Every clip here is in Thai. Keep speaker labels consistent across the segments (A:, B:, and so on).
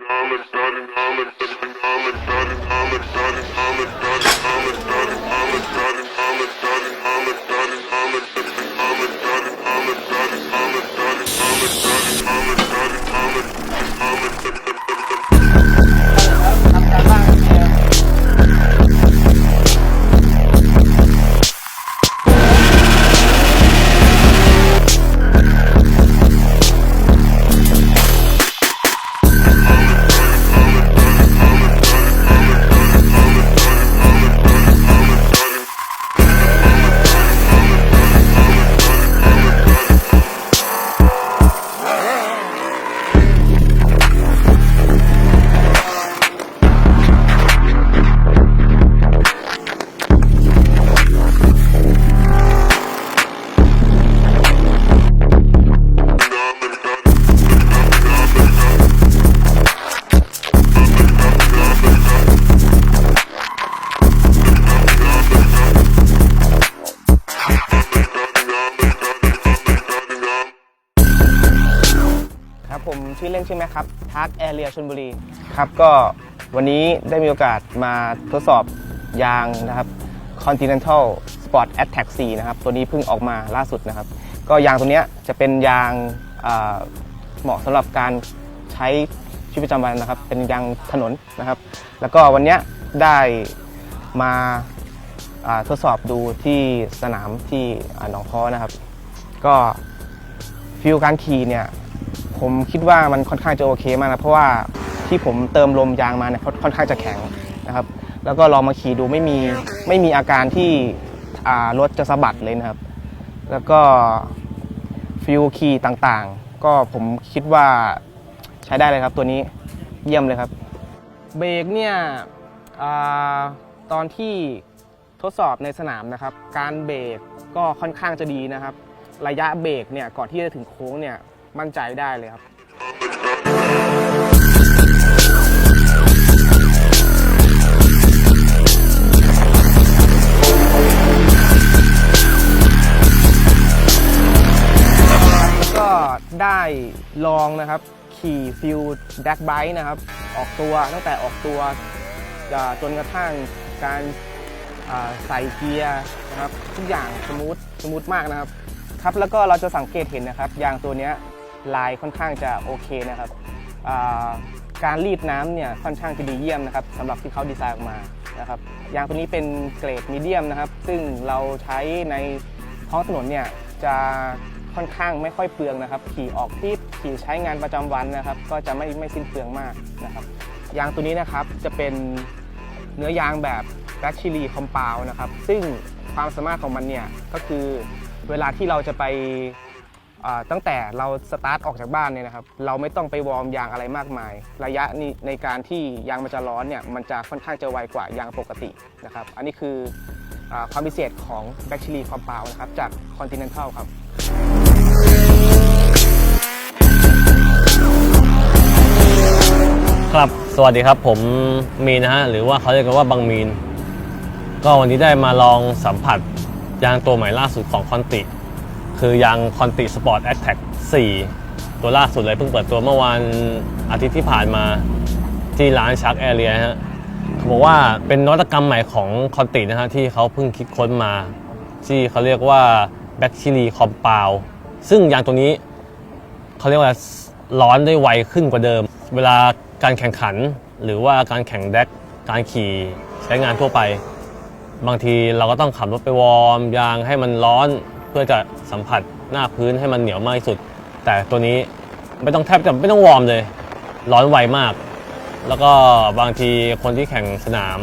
A: ท นชื่อแม็กครับทาร์กแอเรียชลบุรีครับก็วันนี้ได้มีโอกาสมาทดสอบยางนะครับ Continental Sport Attack 4 นะครับ ตัวนี้เพิ่งออกมาล่าสุดนะครับ ก็ยางตัวนี้จะเป็นยางเหมาะสำหรับการใช้ชีวิตประจำวันนะครับ เป็นยางถนนนะครับ แล้วก็วันนี้ได้มาทดสอบดูที่สนามที่หนองค้อนะครับ ก็ฟิลการขี่เนี่ย ผมคิดว่ามันค่อนข้างจะโอเคมากนะเพราะว่าที่ผมเติมลมยางมาเนี่ยค่อนข้างจะแข็งนะครับ แล้วก็ลองมาขี่ดูไม่มีไม่มีอาการที่รถจะสะบัดเลยนะครับ แล้วก็ฟิลขี่ต่างๆ ก็ผมคิดว่าใช้ได้เลยครับตัวนี้เยี่ยมเลยครับ เบรกเนี่ยอตอนที่ทดสอบในสนามนะครับ การเบรกก็ค่อนข้างจะดีนะครับ ระยะเบรกเนี่ยก่อนที่จะถึงโค้งเนี่ย มั่นใจได้เลยครับก็ได้ลองนะครับ ขี่ฟิลแดกไบค์นะครับ ออกตัวตั้งแต่ออกตัวจนกระทั่งการใส่เกียร์นะครับ ทุกอย่างสมูทสมูทมากนะครับครับแล้วก็เราจะสังเกตเห็นนะครับยางตัวเนี้ย ลายค่อนข้างจะโอเคนะครับการรีดน้ำเนี่ยค่อนข้างจะดีเยี่ยมนะครับสำหรับที่เขาดีไซน์ออกมานะครับยางตัวนี้เป็นเกรดมีเดียมนะครับ ซึ่งเราใช้ในท้องถนนเนี่ยจะค่อนข้างไม่ค่อยเปลืองนะครับ ขี่ออกทริปขี่ใช้งานประจำวันนะครับ ก็จะไม่ไม่สิ้นเปลืองมากนะครับยางตัวนี้นะครับจะเป็นเนื้อยางแบบแบล็กชิลีคอมเปลนะครับ ซึ่งความสามารถของมันเนี่ยก็คือเวลาที่เราจะไป ตั้งแต่เราสตาร์ทออกจากบ้านเนี่ยนะครับเราไม่ต้องไปวอร์มยางอะไรมากมาย ระยะนี้ในการที่ยางมันจะร้อนเนี่ยมันจะค่อนข้างจะไวกว่ายางปกตินะครับอันนี้คืออความพิเศษของแบ t ทีรีคอมเปลนะครับจาก Continental ครับ
B: ครับสวัสดีครับผมมีนะฮะหรือว่าเขาเรียกกันว่าบังมีน ก็วันนี้ได้มาลองสัมผัสยางตัวใหม่ล่าสุดของคอนติ คือยางคอนติสปอร์ตแอ t แทก4ตัวล่าสุดเลยเพิ่งเปิดตัวเมื่อวันอาทิตย์ที่ผ่านมาที่ร้านชักแอเรียฮะเขาบอกว่าเป็นนวัตกรรมใหม่ของคอนตินะฮะที่เขาเพิ่งคิดค้นมา ที่เขาเรียกว่าแบคทีรีคอมเปลซึ่งยางตัวนี้เขาเรียกว่าร้อนได้ไวขึ้นกว่าเดิม เวลาการแข่งขัน หรือว่าการแข่งแดกการขี่ใช้งานทั่วไป บางทีเราก็ต้องขับรถไปวอร์มยางให้มันร้อน เพื่อจะสัมผัสหน้าพื้นให้มันเหนียวมากที่สุด แต่ตัวนี้ไม่ต้องแทบจะไม่ต้องวอร์มเลย ร้อนไวมาก แล้วก็บางทีคนที่แข่งสนาม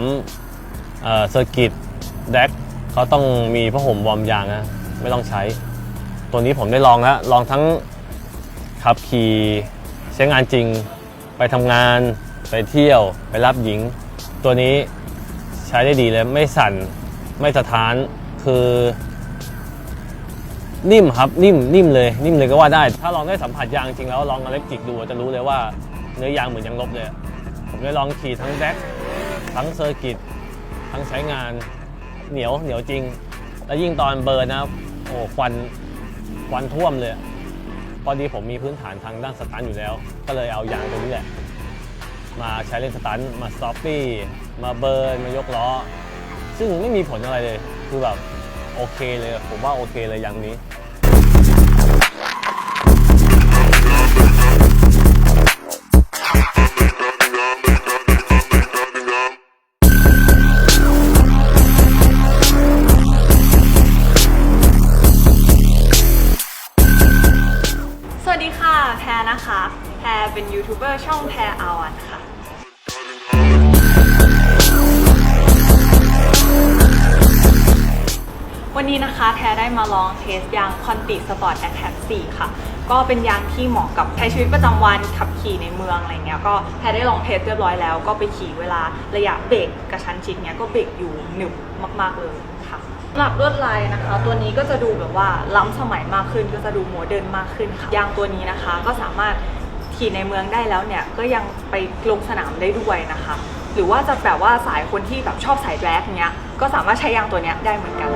B: เอ่อเซอร์กิตแดกเขาต้องมีผ้าห่มวอร์มยางนะไม่ต้องใช้ ตัวนี้ผมได้ลองแล้วลองทั้งขับขี่ใช้งานจริง ไปทำงานไปเที่ยวไปรับหญิง ตัวนี้ใช้ได้ดีเลยไม่สั่นไม่สะท้านคือ นิ่มครับนิ่มนิ่มเลยนิ่มเลยก็ว่าได้ ถ้าลองได้สัมผัสยางจริงแล้วลองอเล็กจิกดูจะรู้เลยว่าเนื้อยางเหมือนยางลบเลย ผมได้ลองขี่ทั้งแดกทั้งเซอร์กิตทั้งใช้งานเหนียวเหนียวจริง แล้วยิ่งตอนเบิร์นนะโอ้ควันควันท่วมเลยพอดีผมมีพื้นฐานทางด้านสตาร์ทอยู่แล้ว ก็เลยเอายางตัวนี้แหละ มาใช้เล่นสตันท์มาสต็อปปี้มาเบิร์นมายกล้อ ซึ่งไม่มีผลอะไรเลยคือแบบ โอเคเลยผมว่าโอเคเลยอย่างนี้
C: สวัสดีค่ะแพรนะคะ แพรเป็นยูทูบเบอร์ช่องแพรอาวันค่ะ วันนี้นะคะแพรได้มาลองเทสยางคอนติสปอร์ตแอคแท็ก4ค่ะ ก็เป็นยางที่เหมาะกับใช้ชีวิตประจำวันขับขี่ในเมืองอะไรเงี้ยก็แพรได้ลองเทสเรียบร้อยแล้ว ก็ไปขี่เวลาระยะเบรกกระชั้นชิดเนี้ยก็เบรกอยู่หนึบมากๆเลยค่ะสำหรับลวดลายนะคะ ตัวนี้ก็จะดูแบบว่าล้ำสมัยมากขึ้นก็จะดูโมเดิร์นมากขึ้นค่ะยางตัวนี้นะคะก็สามารถขี่ในเมืองได้แล้วเนี่ยก็ยังไปลงสนามได้ด้วยนะคะ หรือว่าจะแบบว่าสายคนที่แบบชอบสายแร็กเนี้ยก็สามารถใช้ยางตัวเนี้ยได้เหมือนกัน